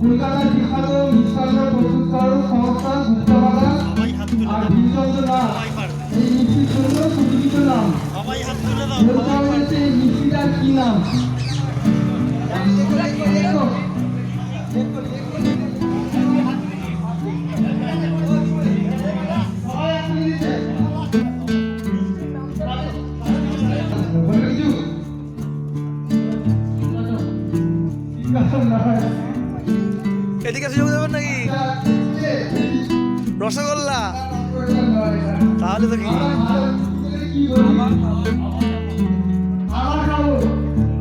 কলকাতার বিখ্যাত মিষ্টান্ন প্রস্তুতকারক সংস্থা গুপ্তবাগান আর ভীমচন্দ্র দাস এই মিষ্টির জন্য সুবিদিত নাম। বলতে হবে যে এই মিষ্টিটার কি নাম? এদিকে সুযোগ দেবেন নাকি? রসগোল্লা? তাহলে তো কি?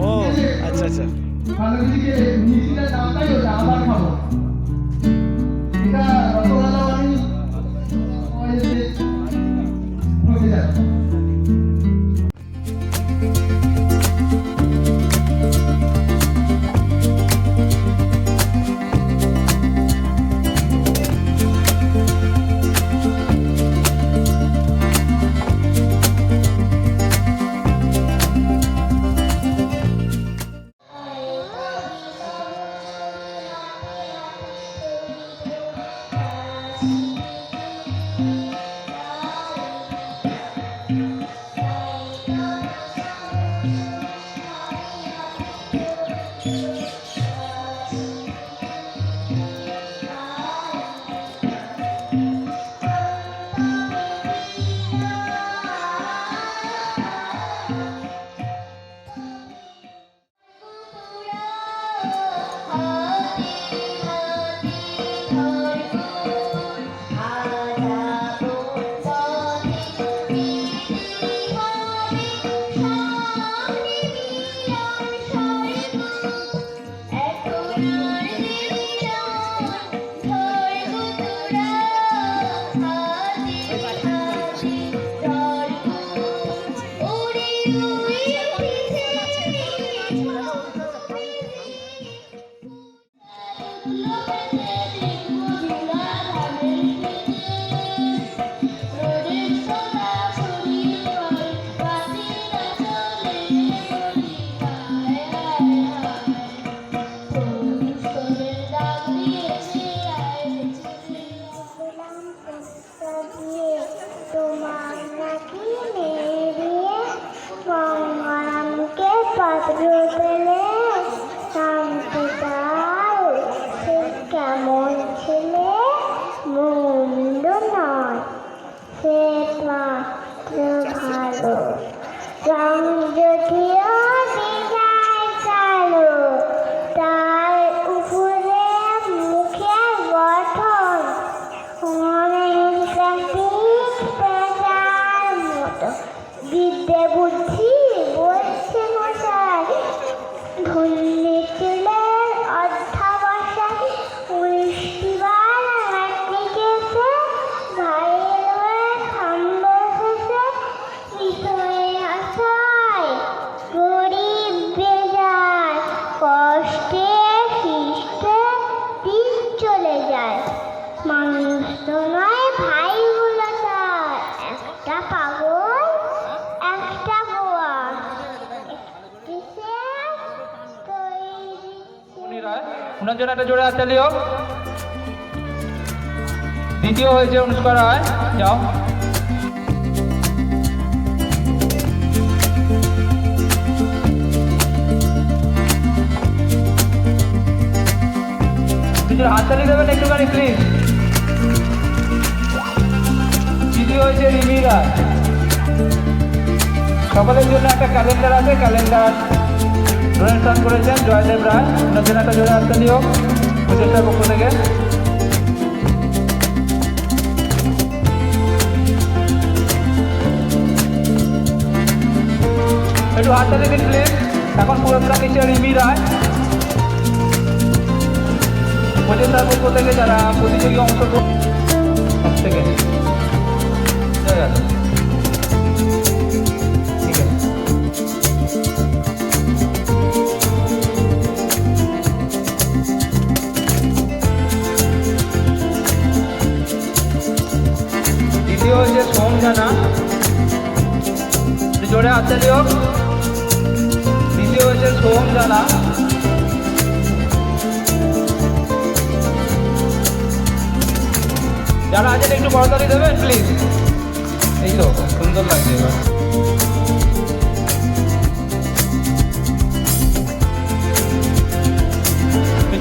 ও আচ্ছা আচ্ছা। রায় ওনার জন্য একটা জোরে হোক। দ্বিতীয় হয়েছে অনুষ্কা রায় যাও। কিছু হাততালি দেবেন একটুখানি প্লিজ তৃতীয় হয়েছে রিমি রায় সকলের জন্য একটা ক্যালেন্ডার আছে ক্যালেন্ডার ডোনেশন করেছেন জয়দেব রায়। ওনার একটা জোরে হাততালি হোক প্রচেষ্টার পক্ষ থেকে। একটু হাততালি দিন প্লিজ এখন পুরস্কার নিচ্ছে রিমি রায়। প্রচেষ্টার পক্ষ থেকে যারা প্রতিযোগী অংশগ্রহণ এক দ্বিতীয় জানা যারা আছেন, একটু বড়তালি দেবেন প্লিজ এই তো সুন্দর লাগছে এবার।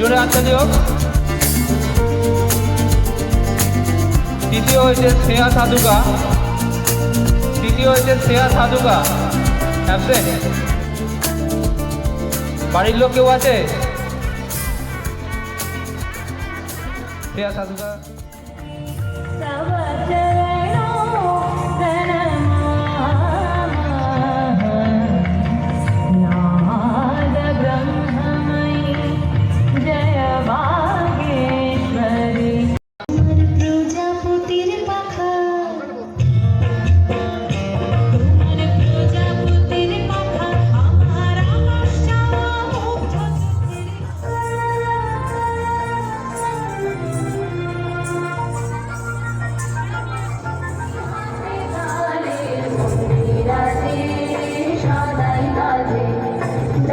জোরে হাতটা দিও। তৃতীয় হয়েছে শ্রেয়া সাধুকা। তৃতীয় হয়েছে শ্রেয়া সাধুকা। অ্যাবসেন্ট বাড়ির লোক কেউ আছে? সাধুকা সবাই